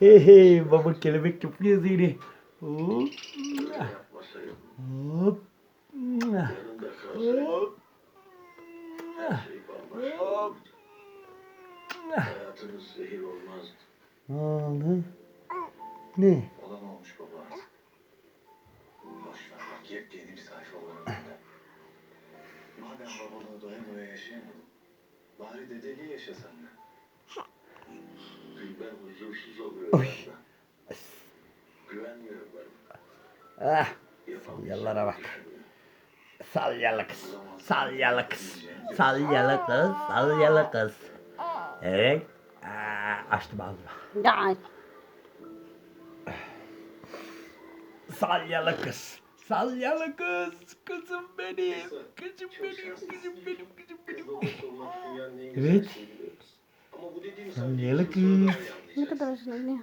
Hey hey baba kelebek yapıyor seni. Hop. Hop. Hop. şey olurdu. Hayatınız zehir olmazdı. Ne oldu? Ne? Olan olmuş baba. Boş ver bak yepyeni bir sayfa var önünde. Madem babalığı doya doya yaşayamadın, bari dedeliği yaşa sen de. Ben huzursuz oluyorum ben. Güvenmiyorum ben. Ah. Yallara bak. Salyalı kız. Salyalı kız. Salyalı kız. Salyalı kız. Evet. Aa, açtım ağzımı. Ya Salyalı kız. Salyalı kız. Kızım benim. Kızım benim. Kızım benim. Kızım benim. Evet. Ama bu dediğim ne kadar hoşuna gidiyor.